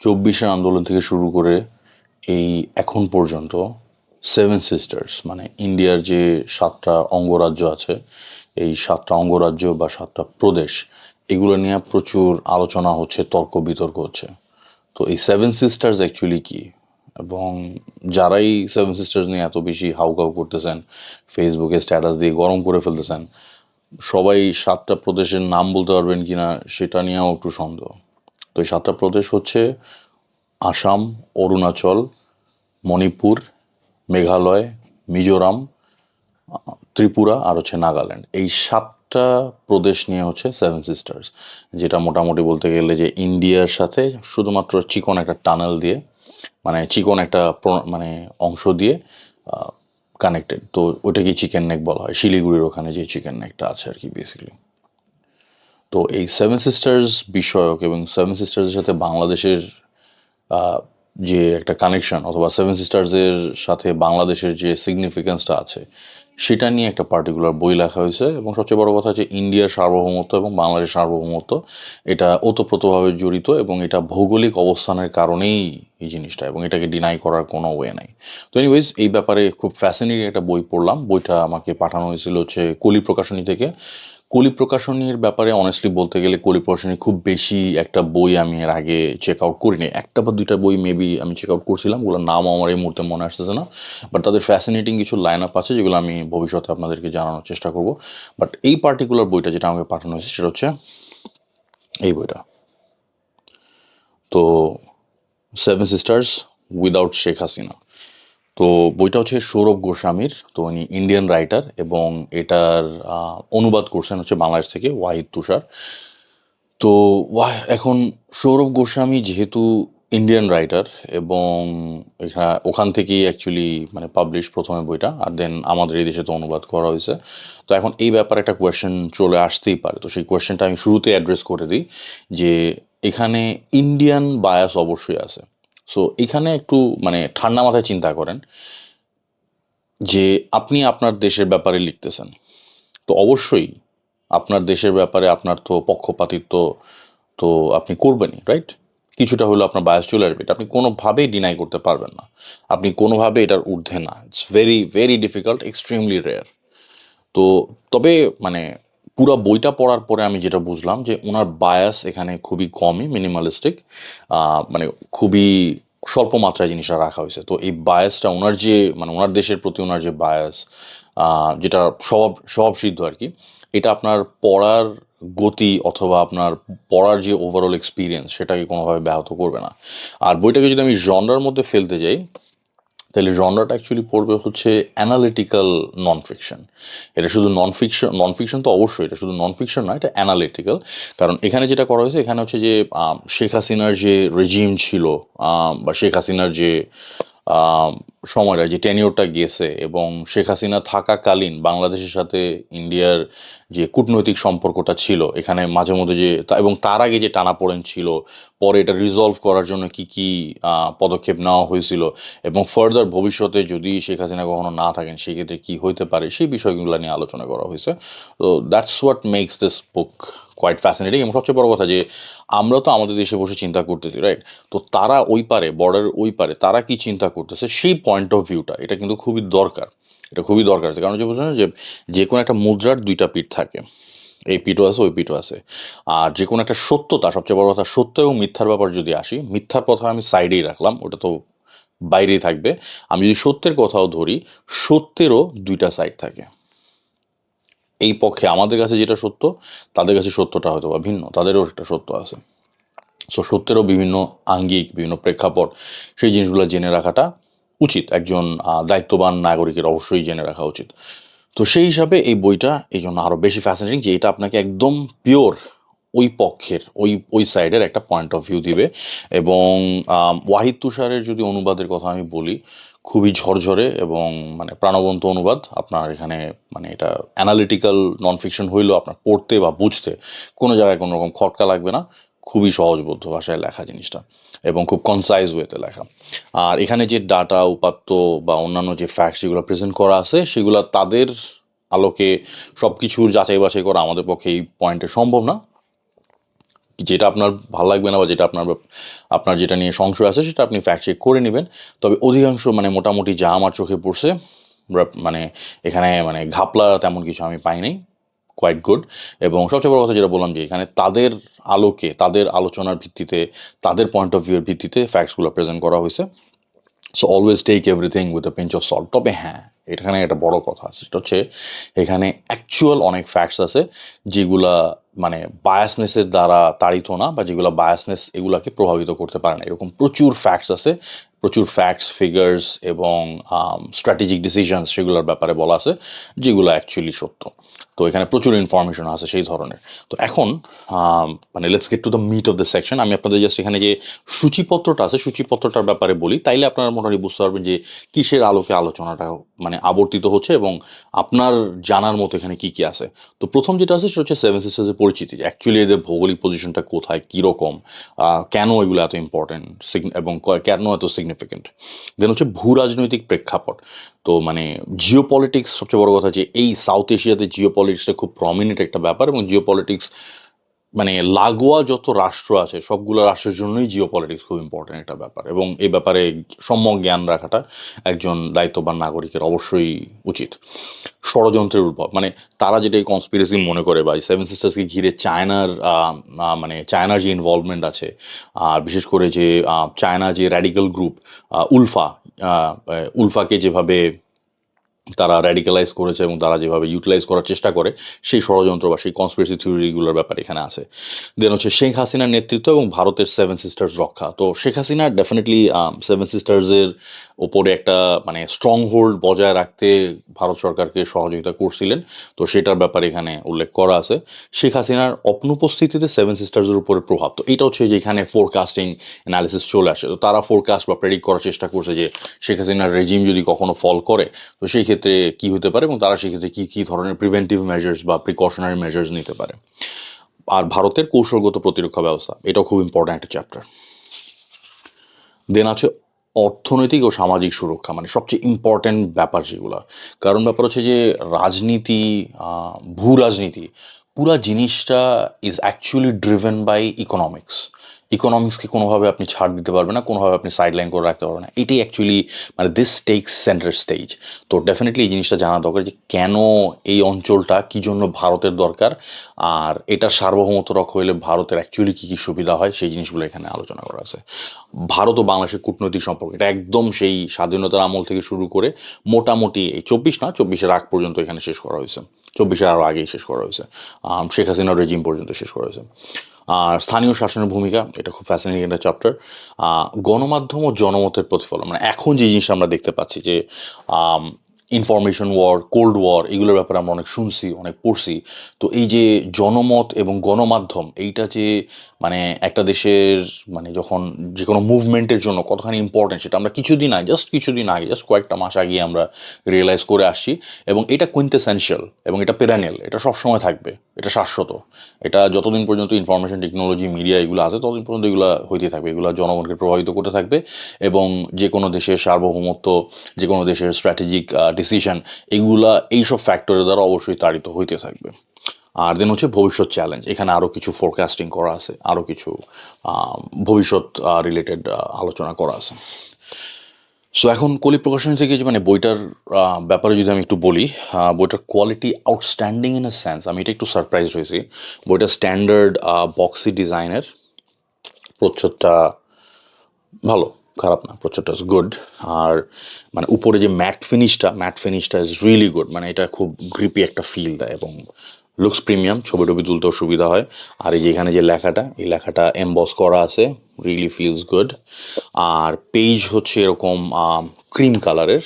চব্বিশের আন্দোলন থেকে শুরু করে এই এখন পর্যন্ত সেভেন সিস্টার্স মানে ইন্ডিয়ার যে সাতটা অঙ্গরাজ্য আছে, এই সাতটা অঙ্গরাজ্য বা সাতটা প্রদেশ, এগুলো নিয়ে প্রচুর আলোচনা হচ্ছে, তর্ক বিতর্ক হচ্ছে। তো এই সেভেন সিস্টার্স অ্যাকচুয়ালি কি? এবং যারাই সেভেন সিস্টার্স নিয়ে এত বেশি হাউকাউ করতেছেন ফেসবুকে স্ট্যাটাস দিয়ে গরম করে ফেলতেছেন, সবাই সাতটা প্রদেশের নাম বলতে পারবেন কিনা সেটা নিয়েও একটু সন্দেহ। এই সাতটা প্রদেশ হচ্ছে আসাম, অরুণাচল, মণিপুর, মেঘালয়, মিজোরাম, ত্রিপুরা আর হচ্ছে নাগাল্যান্ড। এই সাতটা প্রদেশ নিয়ে হচ্ছে সেভেন সিস্টার্স যেটা মোটামুটি বলতে গেলে যে ইন্ডিয়ার সাথে শুধুমাত্র চিকন একটা টানেল দিয়ে মানে চিকন একটা মানে অংশ দিয়ে কানেক্টেড তো ওটাকে চিকেন নেক বলা হয়, শিলিগুড়ির ওখানে যে চিকেন নেকটা আছে আর কি বেসিক্যালি তো এই সেভেন সিস্টার্স বিষয়ক এবং সেভেন সিস্টার্সের সাথে বাংলাদেশের যে একটা কানেকশন অথবা সেভেন সিস্টার্সের সাথে বাংলাদেশের যে সিগনিফিকেন্সটা আছে, সেটা নিয়ে একটা পার্টিকুলার বই লেখা হয়েছে এবং সবচেয়ে বড় কথা হচ্ছে ইন্ডিয়ার সার্বভৌমত্ব এবং বাংলাদেশের সার্বভৌমত্ব, এটা ওতপ্রোতভাবে জড়িত এবং এটা ভৌগোলিক অবস্থানের কারণেই এই জিনিসটা এবং এটাকে ডিনাই করার কোনো ওয়ে নাই। তো এনিওয়েজ এই ব্যাপারে খুব ফ্যাসিনেটিং একটা বই পড়লাম। বইটা আমাকে পাঠানো হয়েছিল হচ্ছে কলি প্রকাশনী থেকে। কলি প্রকাশনীর ব্যাপারে অনেস্টলি বলতে গেলে কলি প্রকাশনী খুব বেশি একটা বই আমি এর আগে চেক আউট করিনি। একটা বা দুইটা বই মেবি আমি চেক আউট করছিলাম, ওগুলোর নাম আমার এই মুহূর্তে মনে আসতেছে না। বাট তাদের ফ্যাসিনেটিং কিছু লাইন আপ আছে যেগুলো আমি ভবিষ্যতে আপনাদেরকে জানানোর চেষ্টা করব। বাট এই পার্টিকুলার বইটা যেটা আমাকে পাঠানো হয়েছে সেটা হচ্ছে এই বইটা। তো Seven Sisters without Sheikh Hasina তো বইটা হচ্ছে সৌরভ গোস্বামীর, তো উনি ইন্ডিয়ান রাইটার এবং এটার অনুবাদ করছেন হচ্ছে বাংলাদেশ থেকে ওয়াহিদ তুষার। তো ওয়াহ, এখন সৌরভ গোস্বামী যেহেতু ইন্ডিয়ান রাইটার এবং এখা- ওখান থেকেই অ্যাকচুয়ালি মানে পাবলিশ প্রথমে বইটা, আর দেন আমাদের এই দেশে তো অনুবাদ করা হয়েছে। তো এখন এই ব্যাপারে একটা কোয়েশ্চেন চলে আসতেই পারে। তো সেই কোয়েশ্চেনটা আমি শুরুতে অ্যাড্রেস করে দিই যে এখানে ইন্ডিয়ান বায়াস অবশ্যই আছে। সো এখানে একটু মানে ঠান্ডা মাথায় চিন্তা করেন যে, আপনি আপনার দেশের ব্যাপারে লিখতেছেন। তো অবশ্যই আপনার দেশের ব্যাপারে আপনার তো পক্ষপাতিত্ব তো আপনি করবেনই রাইট কিছুটা হলেও আপনার বায়াস চলে আসবে। এটা আপনি কোনোভাবেই ডিনাই করতে পারবেন না। আপনি কোনোভাবে এটার ঊর্ধ্বে না। It's very very difficult extremely rare তো তবে মানে পুরো বইটা পড়ার পরে আমি যেটা বুঝলাম যে ওনার বায়াস এখানে খুবই কমই মিনিমালিস্টিক মানে খুবই স্বল্প মাত্রায় জিনিসটা রাখা হয়েছে। তো এই বায়াসটা ওনার যে মানে ওনার দেশের প্রতি ওনার যে বায়াস যেটা স্বভাব স্বভাব সিদ্ধ আর কি, এটা আপনার পড়ার গতি অথবা আপনার পড়ার যে ওভারঅল এক্সপিরিয়েন্স সেটাকে কোনোভাবে ব্যাহত করবে না। আর বইটাকে যদি আমি জনরার মধ্যে ফেলতে যাই তাহলে জনরাটা অ্যাকচুয়ালি পড়বে হচ্ছে অ্যানালিটিক্যাল নন ফিকশন এটা শুধু নন ফিকশন নন ফিকশন তো অবশ্যই, এটা শুধু নন ফিকশন নয়, এটা অ্যানালিটিক্যাল কারণ এখানে যেটা করা হয়েছে, এখানে হচ্ছে যে শেখ হাসিনার যে রেজিম ছিল বা শেখ হাসিনার যে সময়টা যে টেনিওরটা গিয়েছে এবং শেখ হাসিনা থাকাকালীন বাংলাদেশের সাথে ইন্ডিয়ার যে কূটনৈতিক সম্পর্কটা ছিল, এখানে মাঝে মধ্যে যে এবং তার আগে যে টানাপোড়েন ছিল, পরে এটা রিজলভ করার জন্য কি কি পদক্ষেপ নেওয়া হয়েছিল এবং ফার্দার ভবিষ্যতে যদি শেখ হাসিনা কখনো না থাকেন, সেক্ষেত্রে কি হইতে পারে, সেই বিষয়গুলো নিয়ে আলোচনা করা হয়েছে। তো that's what makes this book quite fascinating এবং সবচেয়ে বড় কথা যে, আমরা তো আমাদের দেশে বসে চিন্তা করতেছি রাইট তো তারা ওই পারে বর্ডার ওই পারে, তারা কি চিন্তা করতেছে, সেই পয়েন্ট অফ ভিউটা এটা কিন্তু খুবই দরকার। এটা খুবই দরকার আছে। কারণ যে বলছেন যে যে কোনো একটা মুদ্রার দুইটা পিঠ থাকে। এই পিঠও আছে, ওই পিঠও আছে। আর যে কোনো একটা সত্যতা সবচেয়ে বড় কথা সত্য এবং মিথ্যার ব্যাপার যদি আসি, মিথ্যার কথা আমি সাইডেই রাখলাম, ওটা তো বাইরেই থাকবে। আমি যদি সত্যের কথাও ধরি, সত্যেরও দুইটা সাইড থাকে। এই পক্ষে আমাদের কাছে যেটা সত্য, তাদের কাছে সত্যটা হয়তো বা ভিন্ন, তাদেরও একটা সত্য আছে। সো সত্যেরও বিভিন্ন আঙ্গিক, বিভিন্ন প্রেক্ষাপট, সেই জিনিসগুলো জেনে রাখাটা উচিত, একজন দায়িত্ববান নাগরিকের অবশ্যই জেনে রাখা উচিত। তো সেই হিসাবে এই বইটা এই জন্য আরও বেশি ফ্যাসিনেটিং যে এটা আপনাকে একদম পিওর ওই পক্ষের, ওই ওই সাইডের একটা পয়েন্ট অফ ভিউ দিবে এবং ওয়াহিদ তুষারের যদি অনুবাদের কথা আমি বলি, খুবই ঝরঝরে এবং মানে প্রাণবন্ত অনুবাদ। আপনার এখানে মানে এটা অ্যানালিটিক্যাল নন ফিকশন হইলেও আপনার পড়তে বা বুঝতে কোনো জায়গায় কোনো রকম খটকা লাগবে না। খুবই সহজবোধ্য ভাষায় লেখা জিনিসটা এবং খুব কনসাইজ ওয়েতে লেখা। আর এখানে যে ডাটা উপাত্ত বা অন্যান্য যে ফ্যাক্টস যেগুলো প্রেজেন্ট করা আছে, সেগুলো তাদের আলোকে সব কিছুর যাচাই বাছাই করা আমাদের পক্ষে এই পয়েন্টে সম্ভব না। যেটা আপনার ভালো লাগবে না বা যেটা আপনার আপনার যেটা নিয়ে সংশয় আছে, সেটা আপনি ফ্যাক্ট চেক করে নেবেন। তবে অধিকাংশ মানে মোটামুটি যা আমার চোখে পড়ছে মানে এখানে মানে ঘাপলা তেমন কিছু আমি পাই নাই। কোয়াইট গুড এবং সবচেয়ে বড় কথা যেটা বললাম যে এখানে তাদের আলোকে, তাদের আলোচনার ভিত্তিতে, তাদের পয়েন্ট অফ ভিউর ভিত্তিতে ফ্যাক্টসগুলো প্রেজেন্ট করা হয়েছে। So always take everything with a pinch of salt তবে হ্যাঁ এখানে একটা বড় কথা আছে, সেটা হচ্ছে এখানে অ্যাকচুয়াল অনেক ফ্যাক্টস আছে, যেগুলা মানে বায়াসনেসের দ্বারা তাড়িত না বা যেগুলো বায়াসনেস এগুলাকে প্রভাবিত করতে পারে না। এরকম প্রচুর ফ্যাক্টস আছে, প্রচুর ফ্যাক্টস ফিগার্স এবং স্ট্র্যাটেজিক ডিসিশনস সেগুলোর ব্যাপারে বলা আছে, যেগুলো অ্যাকচুয়ালি সত্য। তো এখানে প্রচুর ইনফরমেশন আছে সেই ধরনের। তো এখন মানে let's get to the meat of the section আমি আপনাদের জাস্ট এখানে যে সূচিপত্রটা আছে, সূচিপত্রটার ব্যাপারে বলি, তাইলে আপনারা মোটামুটি বুঝতে পারবেন যে কিসের আলোকে আলোচনাটা মানে আবর্তিত হচ্ছে এবং আপনার জানার মতো এখানে কি কি আছে। তো প্রথম যেটা আছে সেটা হচ্ছে সেভেন সিস্টার্সের পরিচিতি। অ্যাকচুয়ালি এদের ভৌগোলিক পজিশনটা কোথায়, কীরকম কেন এগুলো এত ইম্পর্টেন্ট এবং কেন এত সিগনিফিকেন্ট দেন হচ্ছে ভূ রাজনৈতিক প্রেক্ষাপট। তো মানে জিও পলিটিক্স সবচেয়ে বড় কথা যে এই সাউথ এশিয়াতে জিও পলিটিক্সটা খুব প্রমিনেন্ট একটা ব্যাপার এবং জিও পলিটিক্স মানে লাগোয়া যত রাষ্ট্র আছে, সবগুলো রাষ্ট্রের জন্যই জিও পলিটিক্স খুব ইম্পর্টেন্ট একটা ব্যাপার। এবং এই ব্যাপারে সম্যক জ্ঞান রাখাটা একজন দায়িত্ববান নাগরিকের অবশ্যই উচিত। ষড়যন্ত্রের উদ্ভব মানে তারা যেটা এই কনস্পিরেসি মনে করে বা সেভেন সিস্টার্সকে ঘিরে চায়নার মানে চায়নার যে ইনভলভমেন্ট আছে আর বিশেষ করে যে চায়না যে র্যাডিক্যাল গ্রুপ উলফা উলফাকে যেভাবে তারা র্যাডিক্যালাইজ করেছে এবং তারা যেভাবে ইউটিলাইজ করার চেষ্টা করে, সেই ষড়যন্ত্র বা সেই কনস্পিরেসি থিওরিগুলোর ব্যাপারে এখানে আছে। দেন হচ্ছে শেখ হাসিনার নেতৃত্ব এবং ভারতের সেভেন সিস্টার্স রক্ষা। তো শেখ হাসিনা ডেফিনেটলি সেভেন সিস্টার্সের ওপরে একটা মানে স্ট্রং হোল্ড বজায় রাখতে ভারত সরকারকে সহযোগিতা করছিলেন। তো সেটার ব্যাপারে এখানে উল্লেখ করা আছে। শেখ হাসিনার অনুপস্থিতিতে সেভেন সিস্টার্সের উপরে প্রভাব। তো এটা হচ্ছে যে এখানে ফোরকাস্টিং অ্যানালিসিস চলে আসে। তো তারা ফোরকাস্ট বা প্রেডিক্ট করার চেষ্টা করছে যে শেখ হাসিনার রেজিম যদি কখনো ফল করে, তো সেই ক্ষেত্রে কি হতে পারে এবং তারা সেই ক্ষেত্রে কী কী ধরনের প্রিভেন্টিভ মেজার্স বা প্রিকশনারি মেজার্স নিতে পারে? আর ভারতের কৌশলগত প্রতিরক্ষা ব্যবস্থা, এটাও খুব ইম্পর্ট্যান্ট চ্যাপ্টার দেন আছে অর্থনৈতিক ও সামাজিক সুরক্ষা মানে সবচেয়ে ইম্পর্ট্যান্ট ব্যাপার যেগুলো। কারণ ব্যাপার হচ্ছে যে রাজনীতি ভূ রাজনীতি পুরা জিনিসটা is actually driven by economics ইকোনমিক্সকে কোনোভাবে আপনি ছাড় দিতে পারবেন না, কোনোভাবে আপনি সাইডলাইন করে রাখতে পারবেন না। এটাই অ্যাকচুয়ালি মানে দিস টেক্স সেন্টার স্টেজ তো ডেফিনেটলি এই জিনিসটা জানা দরকার যে কেন এই অঞ্চলটা কী জন্য ভারতের দরকার, আর এটা সার্বভৌমত্ব রক্ষা হলে ভারতের অ্যাকচুয়ালি কী কী সুবিধা হয়, সেই জিনিসগুলো এখানে আলোচনা করা আছে। ভারত ও বাংলাদেশের কূটনৈতিক সম্পর্ক, এটা একদম সেই স্বাধীনতার আমল থেকে শুরু করে মোটামুটি এই চব্বিশ না, চব্বিশের আগ পর্যন্ত এখানে শেষ করা হয়েছে। চব্বিশের আরও আগেই শেষ করা হয়েছে। শেখ হাসিনার রেজিম পর্যন্ত শেষ করা হয়েছে। আর স্থানীয় শাসনের ভূমিকা, এটা খুব ফ্যাসিনেটিং একটা চ্যাপ্টার গণমাধ্যম ও জনমতের প্রতিফলন। মানে এখন যে জিনিসটা আমরা দেখতে পাচ্ছি যে ইনফরমেশন ওয়ার কোল্ড ওয়ার এগুলোর ব্যাপারে আমরা অনেক শুনছি, অনেক পড়ছি। তো এই যে জনমত এবং গণমাধ্যম, এইটা যে মানে একটা দেশের মানে যখন যে কোনো মুভমেন্টের জন্য কতখানি ইম্পর্টেন্ট সেটা আমরা কিছুদিন আগে জাস্ট কিছুদিন আগে জাস্ট কয়েকটা মাস আগে আমরা রিয়েলাইজ করে আসছি এবং এটা কুইন্টেসেন্সিয়াল এবং এটা পেরানিয়াল এটা সবসময় থাকবে, এটা শাশ্বত। এটা যতদিন পর্যন্ত ইনফরমেশন টেকনোলজি মিডিয়া এগুলো আছে, ততদিন পর্যন্ত এগুলো হইতে থাকবে, এগুলো জনগণকে প্রভাবিত করতে থাকবে এবং যে কোনো দেশের সার্বভৌমত্ব যে কোনো দেশের স্ট্র্যাটেজিক ডিসিশন এগুলা, এইসব ফ্যাক্টরের দ্বারা অবশ্যই তাড়িত হইতে থাকবে। আর দেন হচ্ছে ভবিষ্যৎ চ্যালেঞ্জ এখানে আরও কিছু ফোরকাস্টিং করা আছে আরও কিছু ভবিষ্যৎ রিলেটেড আলোচনা করা আছে। সো এখন কলি প্রকাশনী থেকে যে মানে বইটার ব্যাপারে যদি আমি একটু বলি বইটার quality outstanding in a sense আমি এটা একটু সারপ্রাইজ হয়েছি। বইটা স্ট্যান্ডার্ড বক্সি ডিজাইনের প্রচ্ছদটা ভালো। খারাপ না প্রচুরটা ইজ গুড আর মানে উপরে যে ম্যাট ফিনিশটা ম্যাট ফিনিশটা ইজ রিয়েলি গুড মানে এটা খুব গ্রিপি একটা ফিল দেয় এবং লুকস প্রিমিয়াম ছবি টবি তুলতেও সুবিধা হয়। আর এই যে এখানে যে লেখাটা, এই লেখাটা এমবস করা আছে রিয়েলি ফিলস গুড আর পেজ হচ্ছে এরকম ক্রিম কালারের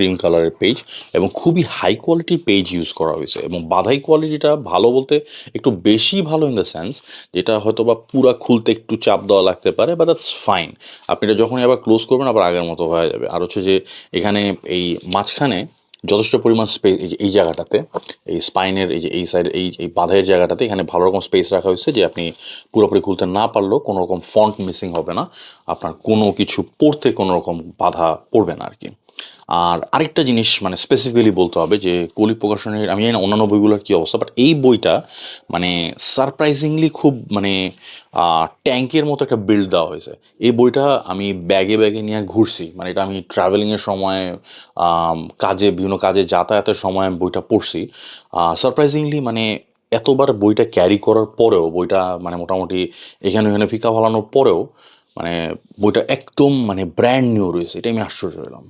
ক্রিম কালারের পেজ এবং খুবই হাই কোয়ালিটির পেজ ইউজ করা হয়েছে এবং বাধাই কোয়ালিটিটা ভালো বলতে একটু বেশি ভালো ইন দ্য সেন্স যেটা হয়তো বা পুরা খুলতে একটু চাপ দেওয়া লাগতে পারে বা দ্যাটস ফাইন আপনি এটা যখনই আবার ক্লোজ করবেন আবার আগের মতো হয়ে যাবে। আর হচ্ছে যে এখানে এই মাঝখানে যথেষ্ট পরিমাণ স্পেস এই যে, এই জায়গাটাতে, এই স্পাইনের এই যে, এই সাইড এই এই বাঁধাইয়ের জায়গাটাতে এখানে ভালো রকম স্পেস রাখা হয়েছে যে আপনি পুরোপুরি খুলতে না পারলেও কোনো রকম ফন্ট মিসিং হবে না। আপনার কোনো কিছু পড়তে কোনো রকম বাধা পড়বে না আর কি আর আরেকটা জিনিস মানে স্পেসিফিক্যালি বলতে হবে যে কলি প্রকাশনের, আমি জানি অন্যান্য বইগুলোর কী অবস্থা বাট এই বইটা মানে সারপ্রাইজিংলি খুব মানে ট্যাঙ্কের মতো একটা বিল্ড দেওয়া হয়েছে। এই বইটা আমি ব্যাগে ব্যাগে নিয়ে ঘুরছি মানে এটা আমি ট্রাভেলিংয়ের সময় কাজে, বিভিন্ন কাজে যাতায়াতের সময় আমি বইটা পড়ছি। সারপ্রাইজিংলি মানে এতবার বইটা ক্যারি করার পরেও, বইটা মানে মোটামুটি এখানে ওখানে ফিকা ফালানোর পরেও মানে বইটা একদম মানে ব্র্যান্ড নিউ রয়েছে এটা আমি আশ্চর্য হলাম।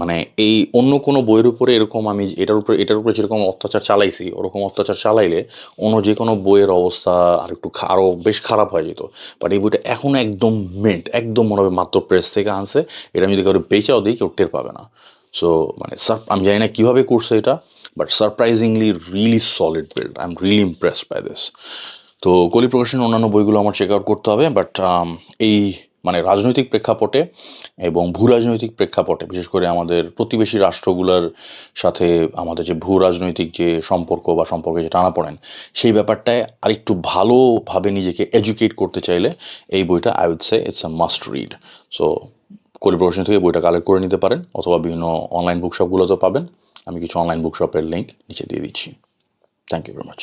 মানে এই অন্য কোনো বইয়ের উপরে এরকম আমি এটার উপরে এটার উপরে যেরকম অত্যাচার চালাইছি, ওরকম অত্যাচার চালাইলে অন্য যে কোনো বইয়ের অবস্থা আর একটু আরও বেশ খারাপ হয়ে যেত। বাট এই বইটা এখন একদম মেন্ট একদম মনে হবে মাত্র প্রেস থেকে আনছে। এটা আমি যদি কারও বেচাও দিই, কেউ টের পাবে না। সো মানে সার আমি জানি না কীভাবে করছে এটা but surprisingly really solid build I am really impressed by this তো কলি প্রকাশনের অন্যান্য বইগুলো আমার চেক আউট করতে হবে বাট এই মানে রাজনৈতিক প্রেক্ষাপটে এবং ভূ রাজনৈতিক প্রেক্ষাপটে, বিশেষ করে আমাদের প্রতিবেশী রাষ্ট্রগুলোর সাথে আমাদের যে ভূ রাজনৈতিক যে সম্পর্ক বা সম্পর্কে যে টানাপড়েন, সেই ব্যাপারটায় আরেকটু ভালোভাবে নিজেকে এডুকেট করতে চাইলে এই বইটা I would say it's a must read so Koli Prokashon থেকে বইটা কালেক্ট করে নিতে পারেন অথবা বিভিন্ন অনলাইন বুকশপগুলোতেও পাবেন। আমি কিছু অনলাইন বুকশপের লিঙ্ক নিচে দিয়ে দিচ্ছি। Thank you very much